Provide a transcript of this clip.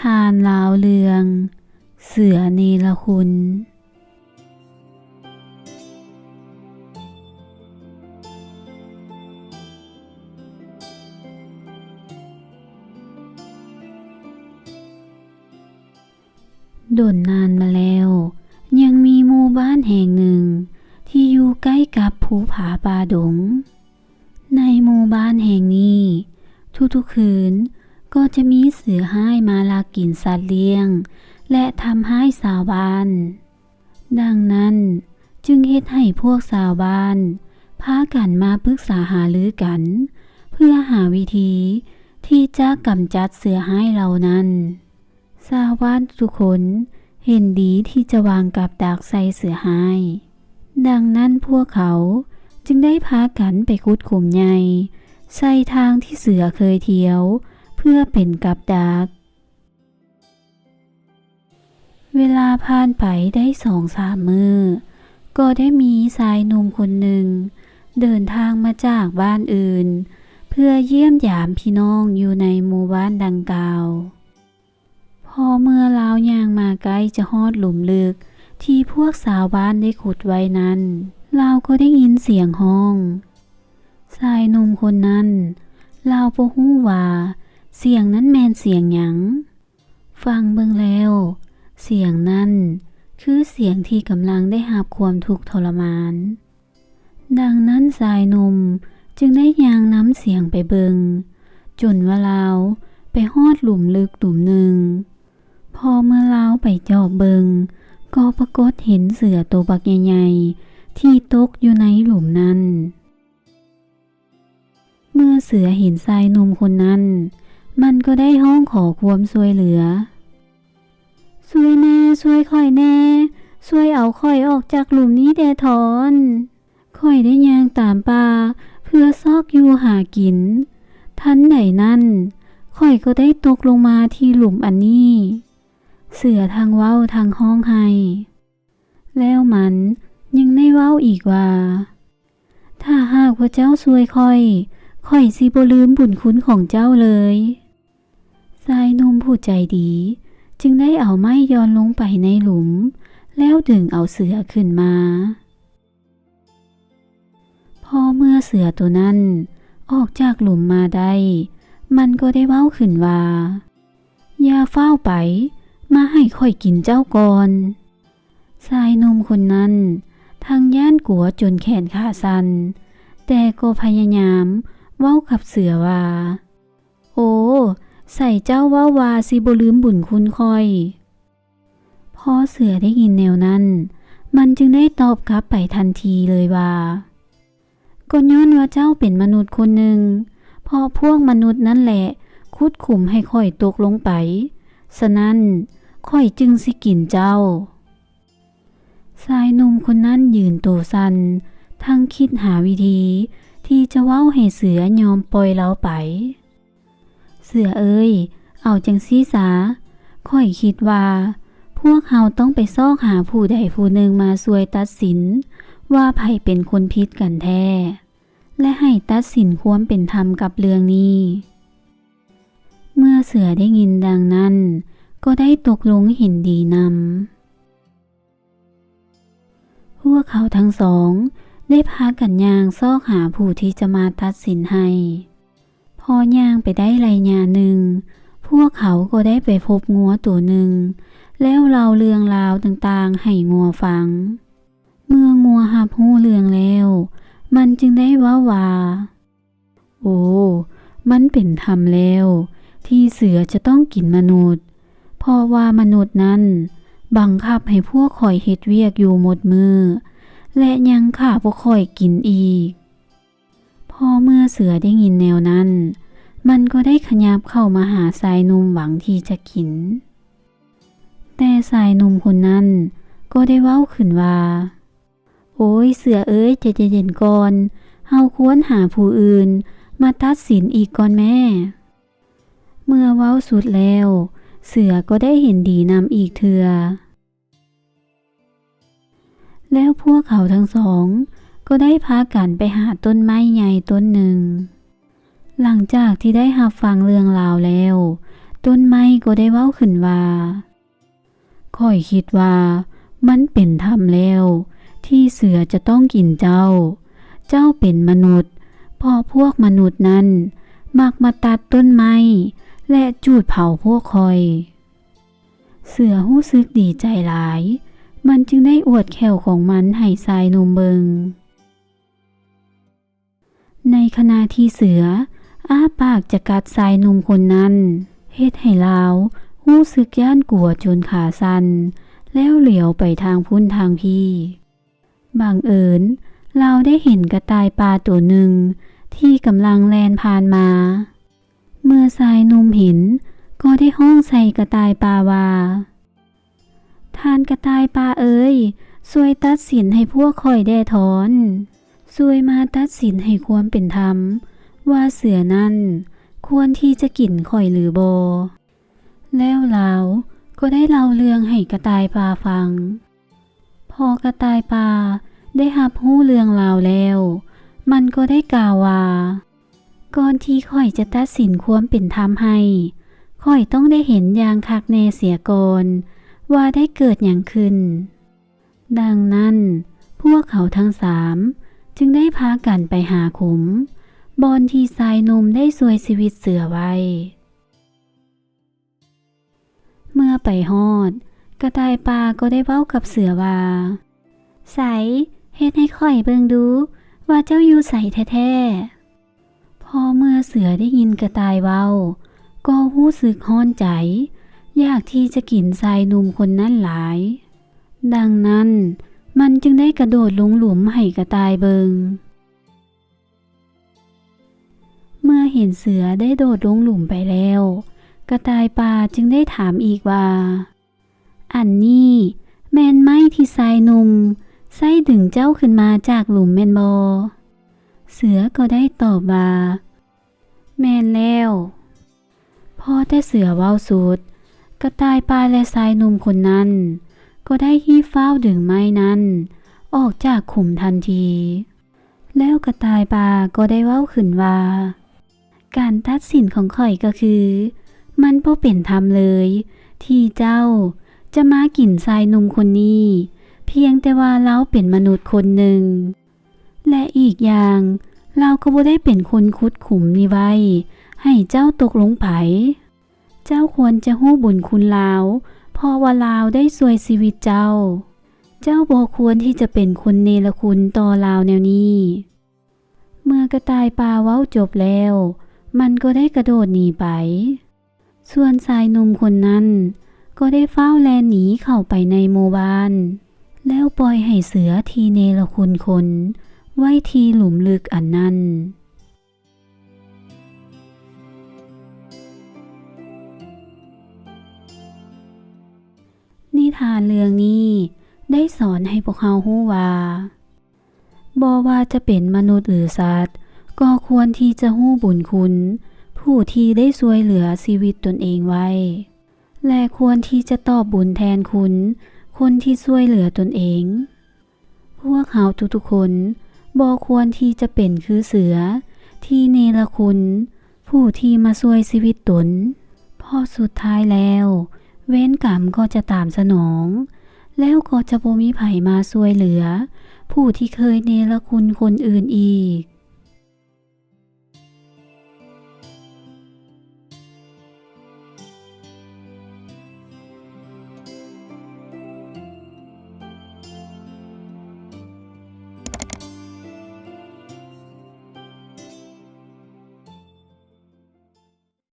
ทานลาวเรือง เสือเนรคุณดนนานมาแล้ว ยังมีหมู่บ้านแห่งหนึ่ง ที่อยู่ใกล้กับภูผาป่าดง ในหมู่บ้านแห่งนี้ ทุกๆคืน ก็จะมีเสือให้มาลากินสัตว์เลี้ยง และทำให้สาวบ้าน ดังนั้นจึงเฮ็ดให้พวกสาวบ้าน พากันมาปรึกษาหารือกัน เพื่อหาวิธีที่จะกำจัดเสือให้เหล่านั้น สาวบ้านทุกคนเห็นดีที่จะวางกับดักใส่เสือหาย ดังนั้นพวกเขาจึงได้พากันไปคุดขุมใหญ่ใส่ทางที่เสือเคยเที่ยว เพื่อเป็นกับดัก เวลาผ่านไปได้สองสามมือ ก็ได้มีชายหนุ่มคนหนึ่ง เดินทางมาจากบ้านอื่น เพื่อเยี่ยมยามพี่น้องอยู่ในหมู่บ้านดังกล่าว พอเมื่อลาวยางมาใกล้จะฮอดหลุมลึก ที่พวกสาวบ้านได้ขุดไว้นั้นลาก็ได้ยินเสียงห้องชายหนุ่มคนนั้นลาวบ่ฮู้ว่า เสียงนั้นแมนเสียงหยังฟังเบิ่งแล้ว เสียงนั้นคือเสียงที่กำลังได้หาบความทุกข์ทรมาน ดังนั้นชายหนุ่มจึงได้ยางน้ำเสียงไปเบิง จนว่าลาวไปฮอดหลุมลึกหลุมหนึ่ง พอเมื่อลาวไปจอบเบิง ก็ปรากฏเห็นเสือตัวบักใหญ่ๆ ที่ตกอยู่ในหลุมนั้น เมื่อเสือเห็นชายหนุ่มคนนั้น มันก็ได้ห้องขอความช่วยเหลือช่วยแน่ช่วยค่อยแน่ช่วยเอาค่อยออกจากหลุมนี้แดถอนค่อยได้ยางตามป่าเพื่อซอกอยู่หากิน ทันใดนั้นค่อยก็ได้ตกลงมาที่หลุมอันนี้ เสือทางเว้าทางห้องให้แล้วมันยังได้เว้าอีกว่า ถ้าหากว่าเจ้าช่วยค่อย ค่อยสิบ่ลืมบุญคุณของเจ้าเลย ชายหนุ่มผู้ใจดี จึงได้เอาไม้ย้อนลงไปในหลุม แล้วดึงเอาเสือขึ้นมา พอเมื่อเสือตัวนั้น ออกจากหลุมมาได้ มันก็ได้เว้าขึ้นว่า อย่าเฝ้าไป มาให้ค่อยกินเจ้าก่อนชายหนุ่มคนนั้นทางย่านกัวจนแขนขาสัน แต่ก็พยายามเว้ากับเสือว่า โอ้ ใส่เจ้าว่าวาสิบลืมบุญคุณคอย พ่อเสือได้ยินแนวนั้น มันจึงได้ตอบกลับไปทันทีเลยว่าก็ย้อนว่าเจ้าเป็นมนุษย์คนหนึ่งเพอพวกมนุษย์นั่นแหละ คุดขุมให้ค่อยตกลงไป ฉะนั้นค่อยจึงสิกินเจ้าชายหนุ่มคนนั้นยืนโตสัน ทั้งคิดหาวิธีที่จะเว้าให้เสือยอมปล่อยเราไป เสือเอ้ย เอาจังซีสาค่อยคิดว่า พวกเฮาต้องไปซอกหาผู้ใดผู้หนึ่งมาสวยตัดสิน ว่าไผเป็นคนพิษกันแท้ และให้ตัดสินความเป็นธรรมกับเรื่องนี้ เมื่อเสือได้ยินดังนั้น ก็ได้ตกลงเห็นดีนำพวกเขาทั้งสอง ได้พากันยางซอกหาผู้ที่จะมาตัดสินให้ ย่างไปได้ไรยาหนึ่ง พวกเขาก็ได้ไปพบงัวตัวหนึ่ง แล้วเล่าเรื่องราวต่างๆให้งัวฟัง เมื่องัวหับหู้เรื่องแล้ว มันจึงได้ว่าว่าโอ้ มันเป็นธรรมแล้ว ที่เสือจะต้องกินมนุษย์ เพราะว่ามนุษย์นั้น บังคับให้พวกข่อยเฮ็ดเวียกอยู่หมดมือ และยังข่าพวกข่อยกินอีก อเมื่อเสือได้ยินแนวนั้น มันก็ได้ขยับเข้ามาหาสายนุ่มหวังที่จะกิน แต่สายนุ่มคนนั้นก็ได้เว้าขึ้นว่า โอ้ยเสือเอ้ยใจเย็นก่อน เฮาควรหาผู้อื่น มาตัดสินอีกก่อนแม่ เมื่อเว้าสุดแล้ว เสือก็ได้เห็นดีนำอีกเถือแล้วพวกเขาทั้งสอง ก็ได้พากันไปหาต้นไม้ใหญ่ต้นหนึ่ง หลังจากที่ได้หับฟังเรื่องราวแล้ว ต้นไม้ก็ได้เว้าขึ้นว่าค่อยคิดว่ามันเป็นธรรมแล้ว ที่เสือจะต้องกินเจ้า เจ้าเป็นมนุษย์พอพวกมนุษย์นั้น มักมาตัดต้นไม้ และจูดเผาพวกคอย เสือหู้ซึกดีใจหลาย มันจึงได้อวดแขวของมันให้ทรายนมเบิง ในขณะที่เสือ อ้าปากจะกัดทรายนมคนนั้น เฮ็ดให้ลาวหู้ซึกย่านกลัวจนขาสันแล้วเหลียวไปทางพุ่นทางพี่บางเอิญเราได้เห็นกระต่ายปลาตัวหนึ่ง ที่กำลังแลนผ่านมา เมื่อทรายนุ่มเห็น ก็ได้ห้องใส่กระต่ายปลาว่าทานกระต่ายปลาเอ้ยช่วยตัดสินให้พวกคอยแด่ถอน ช่วยมาตัดสินให้ความเป็นธรรม ว่าเสือนั่น ควรที่จะกินข่อยหรือโบ แล้วเราก็ได้เล่าเรื่องให้กระต่ายปลาฟัง พอกระต่ายปลาได้หับหู้เรื่องราวแล้ว มันก็ได้กล่าวว่า ก่อนที่ข่อยจะตัดสินความเป็นธรรมให้ข่อยต้องได้เห็นอย่างคักแน่เสียก่อนว่าได้เกิดอย่างขึ้น ดังนั้นพวกเขาทั้งสาม จึงได้พากันไปหาขุม บอนที่ทรายนมได้สวยชีวิตเสือไว้ เมื่อไปฮอด กระต่ายปลาก็ได้เว้ากับเสือว่า ใสเฮ็ดให้ข่อยเบิงดู ว่าเจ้าอยู่ใสแท้ๆ พอเมื่อเสือได้ยินกระต่ายเว้า ก็หู้สึกฮ้อนใจ อยากที่จะกินทรายนุ่มคนนั้นหลาย ดังนั้น มันจึงได้กระโดดลงหลุมให้กระตายเบิง เมื่อเห็นเสือได้โดดลงหลุมไปแล้ว กระต่ายป่าจึงได้ถามอีกว่า อันนี้แมนไหมที่ทรายหนุ่มไส้ดึงเจ้าขึ้นมาจากหลุมแมนบอ เสือก็ได้ตอบว่า แมนแล้วพอแต่เสือเว้าสุด กระต่ายปลาและทรายหนุ่มคนนั้น ก็ได้ฮีบเฝ้าดึงไม้นั้น ออกจากขุมทันที แล้วกระต่ายปลาก็ได้เว้าขึ้นว่า การตัดสินของข่อยก็คือ มันบ่เป็นธรรมเลย ที่เจ้าจะมากินทรายหนุ่มคนนี้ เพียงแต่ว่าเราเป็นมนุษย์คนหนึ่ง และอีกอย่าง เราก็บ่ได้เป็นคนคุดขุมนี้ไว้ ให้เจ้าตกลงไปเจ้าควรจะหู้บุญคุณลาว พราะว่าลาวได้สวยชีวิตเจ้า เจ้าบ่ควรที่จะเป็นคนเนรคุณต่อลาวแนวนี้ เมื่อกระต่ายปลาเว้าจบแล้ว มันก็ได้กระโดดหนีไป ส่วนชายหนุ่มคนนั้น ก็ได้เฝ้าแลนหนีเข้าไปในหมู่บ้านแล้วปล่อยให้เสือทีเนรคุณคน ไว้ทีหลุมลึกอันนั้น ทานเรื่องนี้ ได้สอนให้พวกเราฮู้ว่าบ่ว่าจะเป็นมนุษย์หรือสัตว์ ก็ควรที่จะฮู้บุญคุณ ผู้ที่ได้ช่วยเหลือชีวิตตนเองไว้ และควรที่จะตอบบุญแทนคุณ คนที่ช่วยเหลือตนเอง พวกเขาทุกๆคนบ่ควรที่จะเป็นคือเสือ ที่เนรคุณ ผู้ที่มาช่วยชีวิตตนพอสุดท้ายแล้ว เว้นกรรมก็จะตามสนอง แล้วก็จะบ่มีไผมาช่วยเหลือ ผู้ที่เคยเนรคุณคนอื่นอีก